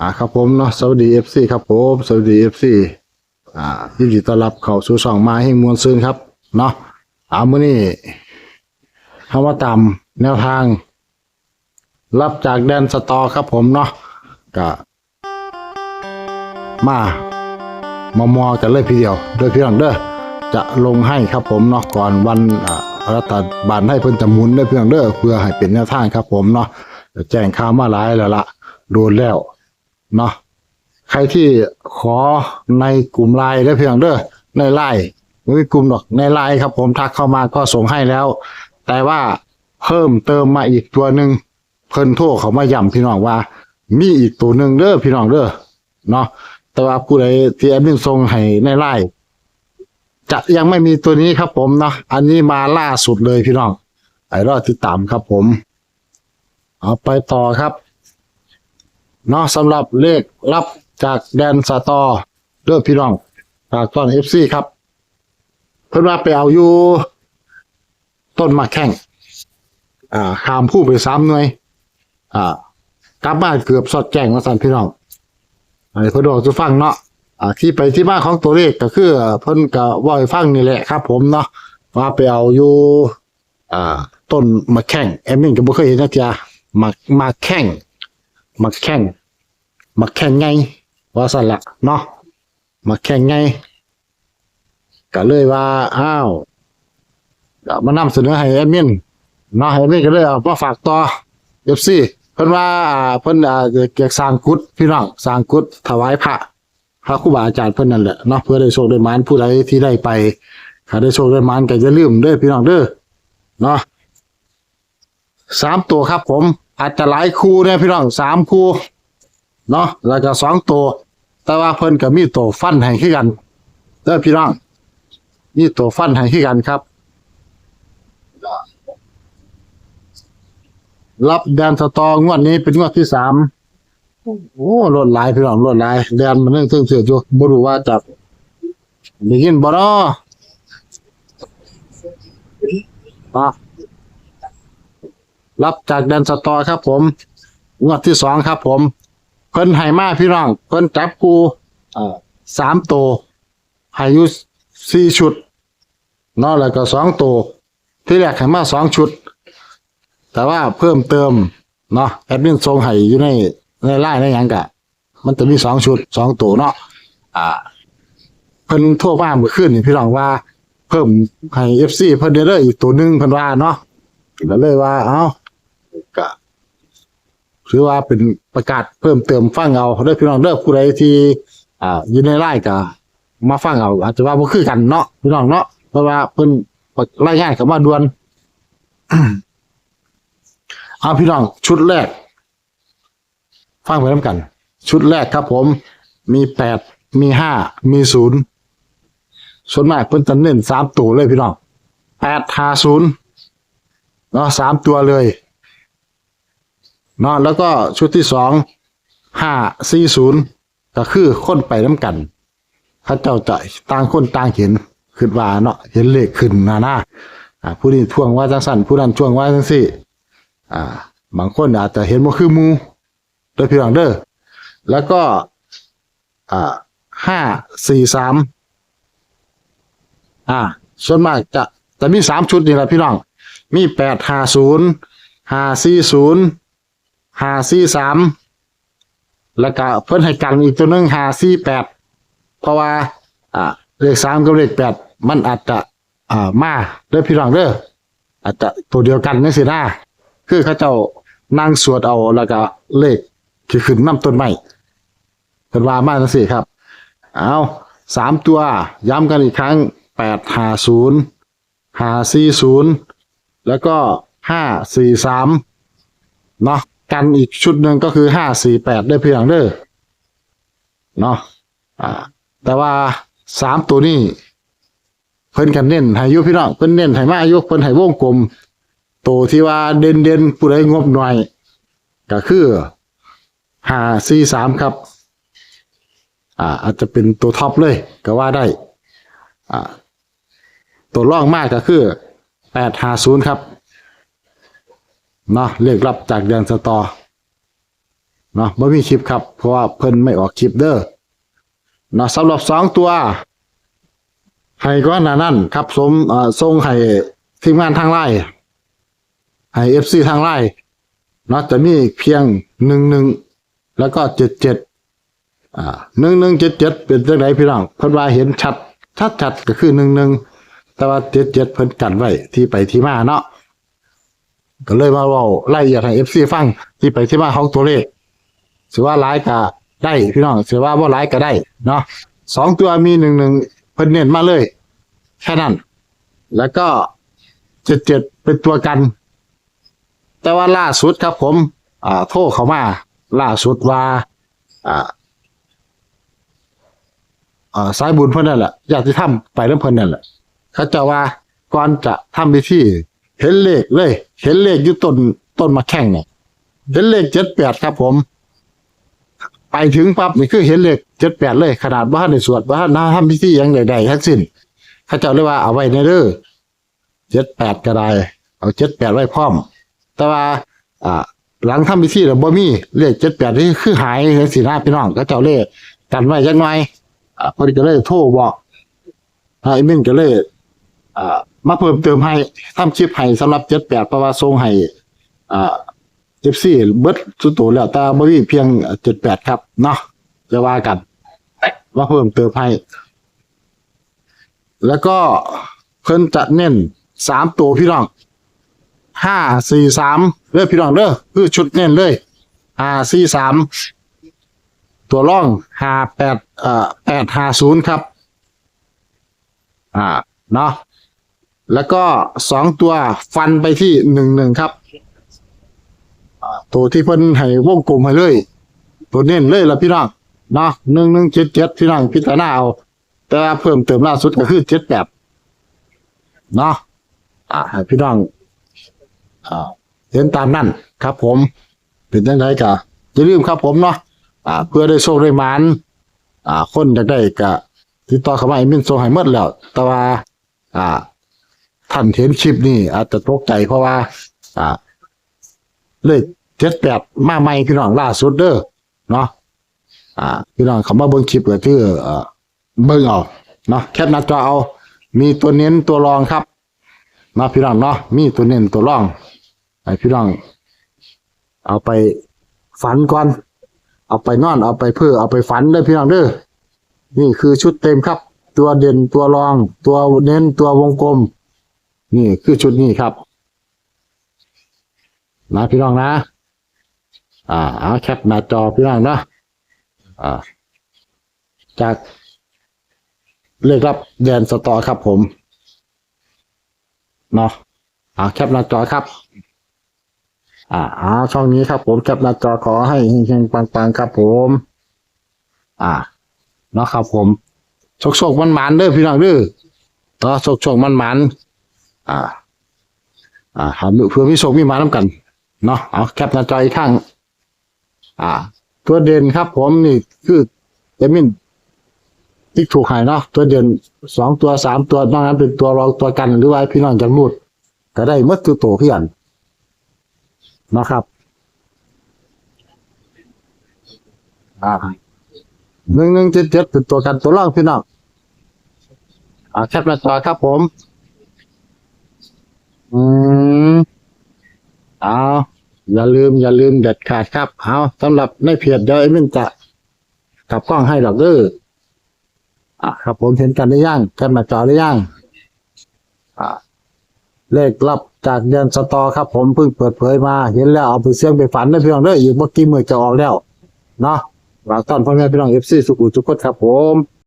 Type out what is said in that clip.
อ่าครับผมเนาะสวัสดีเอฟซีครับผมสวัสดีเอฟซีอ่ายินดีต้อนรับเข้าสู่ช่องมาให้มวลซืนครับเนาะอ่ามื้อนี้เข้ามาตามแนวทาง รับจากแดนสตอครับผมเนาะก็มามามอกันเลยพี่เดียวโดยพี่น้องเด้อจะลงให้ครับผมเนาะก่อนวันอ่ารัฐบาลให้เพิ่นจะหมุนได้เพียงเด้อเพื่อให้เป็นแนวทางครับผมเนาะจะแจ้งข่าวมาหลายแล้วละโดนแล้ว เนาะใครที่ขอในกลุ่มไลน์ได้เพียงเด้อในไลน์ไม่มีกลุ่มหรอกในไลน์ครับผมทักเข้ามาก็ส่งให้แล้ว แต่ว่าเพิ่มเติมมาอีกตัวหนึ่งเพิ่นโทรเขามาย้ำพี่น้องว่า มีอีกตัวหนึ่งเด้อพี่น้องเด้อเนาะแต่ว่าผู้ใดที่แอดมินส่งให้ในไลน์จะยังไม่มีตัวนี้ครับผมเนาะอันนี้มาล่าสุดเลยพี่น้องไอ้รอดติดตามครับผม เอาไปต่อครับ เนาะสำหรับเลขรับจากแดนสตอเด้อพี่น้องจากต้นเอฟซีครับ เพิ่นว่าไปเอาอยู่ ต้นมะแข้งอ่าขามผู้ไปสามหน่วย อ่ากลับมาเกือบสอดแจ้งมาสั่นพี่น้องอันนี้เพิ่นบอกจะฟังเนาะอ่าที่ไปที่มาของตัวเลขก็คือ เพิ่นก็ว่าให้ฟังนี่แหละครับ ผมเนาะว่าไปเอาอยู่อ่าต้นมะแข้งแอมมินก็บ่เคยเห็นนะจ๊ะมะมะแข้งมักแข่ง มักแข่งไงว่าสั่นละเนาะมักแข่งไงก็เลยว่าอ้าวก็มานำเสนอให้แอดมินเนาะให้แอดมินก็เลยเอามาฝากต่อ FC เพิ่นว่าอ่าเพิ่นอ่าเกียกสร้างกุฏพี่น้องสร้างกุฏถวายพระพระครูบาอาจารย์เพิ่นนั่นแหละเนาะเพื่อได้โชคได้มานผู้ใดที่ได้ไปถ้าได้โชคได้มานก็อย่าลืมเด้อพี่น้องเด้อเนาะสามตัวครับผมอาจจะหลายคู่เนี่ยพี่น้องสามคู่ เนาะแล้วก็สองตัว แต่ว่าเพิ่นก็มีตัวฟันให้ขึ้นกันเด้อพี่น้องมีตัวฟันให้ขึ้นกันครับ รับแดนสตองวดนี้เป็นงวดที่สามโอ้ลดหลายพี่น้องลดหลายแดนมันเรื่องเสื่อมเสืออยู่บ่รู้ว่าจะได้ยินบ่เนาะอะรับจากแดนสตอครับผม งวดที่สองครับผม เพิ่นให้มาพี่น้อง เพิ่นจับกูเอ่อสามตัวให้อยุสี่ชุดเนาะแล้วก็สองตัวที่แรกให้มาสองชุด แต่ว่าเพิ่มเติมเนาะแอดมินทรงให้อยู่ในในไล่ในหยังกะ มันจะมีสองชุดสองตัวเนาะอ่า เพิ่นโทั่วมาเมื่อคืนนี่พี่น้องว่า เพิ่มให้เอฟซีเพิ่นเด้ออีกตัวหนึงเพิ่นว่าเนาะก็เลยว่าเอ้าก็ ถือว่าเป็นประกาศเพิ่มเติมฟังเอาเด้อพี่น้องเด้อผู้ใดที่อ่าอยู่ในไร่ก็มาฟังเอา อาจจะว่าบ่คือกันเนาะพี่น้องเนาะเพราะว่าเพิ่นรายงานเข้ามาด่วนเอาพี่น้องชุดแรก ฟังไปน้ำกัน ชุดแรกครับผมมีแปดมีห้ามีศูนย์ส่วนมากเพิ่นจะเน้นสามตัวเลยพี่น้องแปดห้าศูนย์เนาะสามตัวเลย เนาะแล้วก็ชุดที่สองห้าสี่ศูนย์ก็คือคนไปน้ำกันเข้าเจ้าจะต่างคนต่างเห็นขึ้นว่าเนาะเห็นเลขขึ้นนะนะอ่าผู้นี้ท่วงว่าจังสันผู้นั้นท่วงว่าจังสี่อ่า บางคนอาจจะเห็นว่าคือมูโดยเพียงเด้อแล้วก็อ่าห้าสี่สามอ่า ส่วนมากจะจะมีสามชุดนี่แหละพี่น้อง มีแปดห้าศูนย์ห้าสี่ศูนย์ ห้าสี่สามแล้วก็เพิ่นให้กันอีกตัวหนึ่งห้าสี่แปดเพราะว่าอ่าเลขสามกับเลขแปดมันอาจจะอ่ามาเด้อพี่น้องเด้ออาจจะตัวเดียวกันนี่สินะคือเขาเจ้านั่งสวดเอาแล้วก็เลขที่ขึ้นน้ำต้นไม้เพิ่นว่ามาจังซี่ครับ เอาสามตัวย้ำกันอีกครั้งแปดห้าศูนย์ห้าสี่ศูนย์แล้วก็ห้าสี่สามเนาะ กันอีกชุดหนึ่งก็คือห้าสี่แปดได้เพียงเด้อเนาะอ่า แต่ว่าสามตัวนี้เพิ่นกันเน้นให้ยุพี่น้องเพิ่นเน้นให้มาอายุเพิ่นให้วงกลมตัวที่ว่าเด่นเด่นผู้ใดงบหน่อย ก็คือห้าสี่สามครับ อ่า อาจจะเป็นตัวท็อปเลย ก็ว่าได้ อ่า ตัวร่องมากก็คือแปดห้าศูนย์ครับ เนาะเรียกรับจากเดือนสตอเนาะไม่มีคลิปครับ เพราะว่าเพิ่นไม่ออกคลิปเด้อเนาะสำหรับสองตัวให้ก็นานั่นครับสมเอ่อส่งให้ทีมงานทางไลน์ให้เอฟซีทางไลน์เนาะจะมีเพียงหนึ่งหนึ่งแล้วก็เจ็ดเจ็ดอ่าหนึ่งหนึ่งเจ็ดเจ็ดเป็นจังไดพี่น้องเพิ่นว่าเห็นชัดชัดชัดก็คือหนึ่งหนึ่งแต่ว่าเจ็ดเจ็ดเพิ่นกันไว้ที่ไปที่มาเนาะ ก็เลยมาเว่าไล่เอียดให้เอฟซีฟังที่ไปที่มาของตัวเลขถือว่าร้ายก็ได้พี่น้องถือว่าว่าร้ายก็ได้เนาะสองตัวมีหนึ่งหนึ่งเพิ่นเน้นมาเลย แค่นั้น แล้วก็เจ็ดเจ็ดเป็นตัวกัน แต่ว่าล่าสุดครับผม อ่า โทรเขามา ล่าสุดว่าอ่าอ่าสายบุญเพิ่อนนั่นแหละอยากที่ทำไปเรื่องเพิ่นนั่นแหละเขาจะว่าก่อนจะทำพิธี เห็นเลขเลย เห็นเลขอยู่ต้นต้นมะแข้งเนี่ยเห็นเลขเจ็ดแปดครับผม ไปถึงปั๊บนี่คือเห็นเลขเจ็ดแปดเลย ขนาดว่าในสวดว่าน้าทำพิธีอย่างใดๆทั้งสิ้นเขาเจ้าเลยว่าเอาไว้ในเด้อเจ็ดแปดก็ได้ เอาเจ็ดแปดไว้พร้อม แต่ว่า อ่า หลังทำพิธีแล้วบ่มีเลขเจ็ดแปดนี่คือหายในสีหน้าพี่น้องเขาเจ้าเลขกันไว้จังไงอ่าพอดีก็เลยโทรบอกไอ้มินก็เลยอ่า มาเพิ่มเติมให้ทำคลิปให้สำหรับเจ็ดแปดเพราะว่าส่งให้อ่าเอฟซีเบิดสุดโตแล้วแต่บ่มีเพียงเจ็ดแปดครับเนาะจะว่ากันมาเพิ่มเติมให้ แล้วก็เพิ่นจะเน้นสามตัวพี่น้องห้าสี่สามเด้อพี่น้องเด้อคือชุดเน้นเลยห้าสี่สามตัวร่องห้าแปดเอ่อแปดห้าศูนย์ครับ อ่าเนาะ แล้วก็สองตัวฟันไปที่หนึ่งหนึ่งครับตัวที่เพิ่นให้วงกลมให้เลย ตัวเน้นเลยละพี่น้องเนาะหนึ่งหนึ่งเจ็ดเจ็ดพี่น้องพิจารณาเอาแต่เพิ่มเติมล่าสุดก็คือเจ็ดแบบเนาะอ่าให้พี่น้องอ่าเห็นตามนั่นครับ ผมเป็นยังไงกะอย่าลืมครับผมเนาะอ่า เพื่อได้โชคได้หมานอ่า คนอยากได้กะติดต่อเข้ามาไอ้มินโซให้หมดแล้ว แต่ว่า อ่า ท่านเห็นคลิปนี้อาจจะตกใจเพราะว่า อ่า เลขเจ็ดแปดมาใหม่พี่น้องล่าสุดเด้อเนาะอ่า พี่น้องเขามาเบิ่งคลิปก็คือเอ่อเบิ่งเอาเนาะแคปหน้าจอเอา มีตัวเน้นตัวรองครับเนาะพี่น้องเนาะมีตัวเน้นตัวรองให้พี่น้อง เอาไปฝันก่อน เอาไปนอนเอาไปเพื่อเอาไปฝันเด้อพี่น้องเด้อนี่คือชุดเต็มครับ ตัวเด่นตัวรอง ตัวเน้นตัววงกลม นี่คือชุดนี้ครับ นะพี่น้องนะ อ่าเอาแคปหน้าจอพี่น้องนะอ่า จากเลขรับแดนสตอครับผมเนาะอ่าแคปหน้าจอครับ อ่าอ่าช่องนี้ครับผมแคปหน้าจอขอให้เฮงๆปังๆครับผม อ่าเนาะครับผมโชคโชคมันหมันเด้อพี่น้องเด้อเนาะโชคโชคมันหมัน อ่า อ่าหาเพื่อมีโชคมีมาน้ำกัน เนาะเอาแคปหน้าจออีกข้าง อ่า ตัวเด่นครับ ผมนี่คือเอมินที่ถูกหายเนาะตัวเด่นสองตัวสามตัวนอกนั้นเป็นตัวรองตัวกันหรือว่าพี่น้องจังรูดก็ได้หมดตัวโตเพื่อนนะครับอ่าหนึ่งหนึ่งเจ็ดเจ็ดเป็นตัวกันตัวรองพี่น้องอ่าแคปหน้าจอครับผม อืมเอาอย่าลืม อย่าลืมเด็ดขาดครับ เอาสำหรับในเพจเดี๋ยวไอ้มินจะกลับกล้องให้ดอกเด้ออะครับผมเห็นกันได้ย่างกันมาจอได้ย่างอ่าเลขลับจากเดือนสตอครับ ผมเพิ่งเปิดเผยมาเห็นแล้วเอาไปเสี่ยงไปฝันได้เพียงเด้ออีกเมื่อกี้มือจะออกแล้ว เนาะฝากต้อนพ่อแม่พี่น้องเอฟซีสุขุมทุกคนครับผม